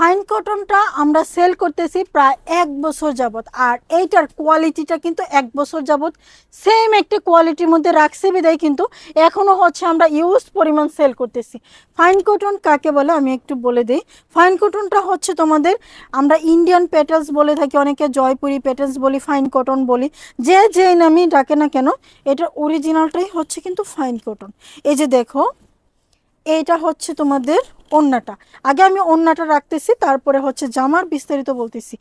Fine কটনটা আমরা sell করতেছি প্রায় এক বছর যাবত আর এইটার কোয়ালিটিটা কিন্তু এক বছর যাবত সেম একটা কোয়ালিটির মধ্যে রাখছে বিদায় কিন্তু এখনও হচ্ছে আমরা ইউজ পরিমাণ সেল করতেছি। ফাইন কটন কাকে বলে? আমি একটু বলে দিই। ফাইন কটনটা হচ্ছে তোমাদের, আমরা ইন্ডিয়ান প্যাটেলস বলে থাকি, অনেকে জয়পুরি প্যাটেলস বলি ফাইন কটন বলি। যে যে নামই ডাকে না কেন, এটার অরিজিনালটাই হচ্ছে কিন্তু ফাইন কটন এই যে দেখো, এইটা হচ্ছে তোমাদের ওন্নাটা আগে আমি ওন্নাটা রাখতেছি, তারপরে হচ্ছে জামার বিস্তারিত বলতেছি।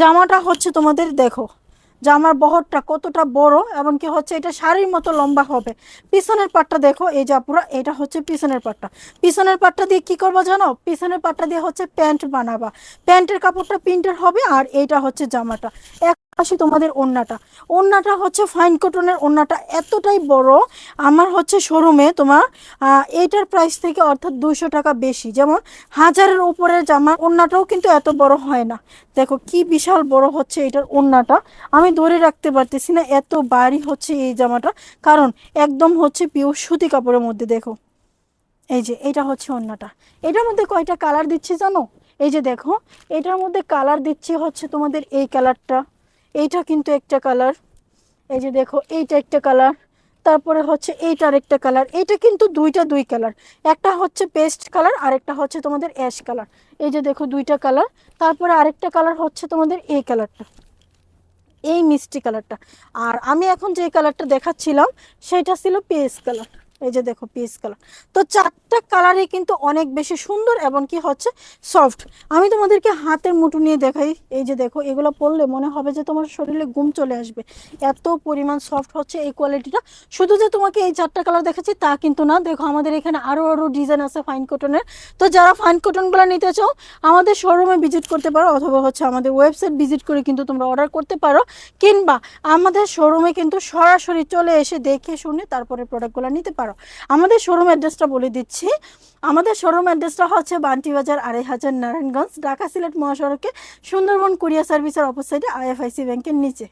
জামাটা হচ্ছে তোমাদের দেখো, জামার বহরটা কতটা বড়, এমনকি হচ্ছে এটা শাড়ির মতো লম্বা হবে। পিছনের পাটটা দেখো, এই যা পুরো এটা হচ্ছে পিছনের পাটটা। পিছনের পাটটা দিয়ে কি করব জানো? পিছনের পাটটা দিয়ে হচ্ছে প্যান্ট বানাবা। প্যান্টের কাপড়টা প্রিন্টের হবে, আর এইটা হচ্ছে জামাটা। পাশে তোমাদের ওন্নাটা ওন্নাটা হচ্ছে ফাইন কটনের ওন্নাটা এতটাই বড়, আমার হচ্ছে শোরুমে তোমার এইটার প্রাইস থেকে অর্থাৎ দুশো টাকা বেশি। যেমন হাজারের উপরের জামা ওন্নাটাও কিন্তু এত বড় হয় না। দেখো কি বিশাল বড় হচ্ছে এটার ওন্নাটা আমি ধরে রাখতে পারতেছি না এত বাড়ি হচ্ছে এই জামাটা। কারণ একদম হচ্ছে পিওর সুতি কাপড়ের মধ্যে, দেখো। এই যে এটা হচ্ছে ওন্নাটা এটার মধ্যে কয়টা কালার দিচ্ছে জানো? এই যে দেখো, এটার মধ্যে কালার দিচ্ছে হচ্ছে তোমাদের এই কালারটা এইটা কিন্তু একটা কালার। এই যে দেখো, এইটা একটা কালার। তারপরে হচ্ছে এইটার একটা কালার। এইটা কিন্তু দুইটা দুই কালার। একটা হচ্ছে পেস্ট কালার আর একটা হচ্ছে তোমাদের অ্যাশ কালার। এই যে দেখো, দুইটা কালার। তারপরে আরেকটা কালার হচ্ছে তোমাদের এই কালারটা। এই মিষ্টি কালারটা। আর আমি এখন যে কালারটা দেখাচ্ছিলাম, সেটা ছিল পেস কালার। এই যে দেখো পিস কালার তো চারটা কালারই কিন্তু অনেক বেশি সুন্দর এবং কি হচ্ছে সফট আমি তোমাদেরকে হাতের মুঠো নিয়ে দেখাই। এই যে দেখো, এগুলো পরলে মনে হবে যে তোমার শরীরে ঘুম চলে আসবে। এত পরিমাণ সফট হচ্ছে এই কোয়ালিটিটা শুধু যে তোমাকে এই চারটা কালার দেখাচ্ছি তা কিন্তু না। দেখো, আমাদের এখানে আরও আরও ডিজাইন আছে ফাইন কটনের তো যারা ফাইন কটনগুলো নিতে চাও, আমাদের শোরুমে ভিজিট করতে পারো, অথবা হচ্ছে আমাদের ওয়েবসাইট ভিজিট করে কিন্তু তোমরা অর্ডার করতে পারো। কিংবা আমাদের শোরুমে কিন্তু সরাসরি চলে এসে দেখে শুনে তারপরে প্রোডাক্টগুলো নিতে পারো। আমাদের শোরুম অ্যাড্রেসটা বলে দিচ্ছি। আমাদের শোরুম অ্যাড্রেসটা হচ্ছে বান্টিবাজার আড়াই হাজার নারায়ণগঞ্জ, ঢাকা সিলেট মহাসড়কে সুন্দরবন কুরিয়ার সার্ভিসের অপোসাইডে আইএফআইসি ব্যাংকের নিচে।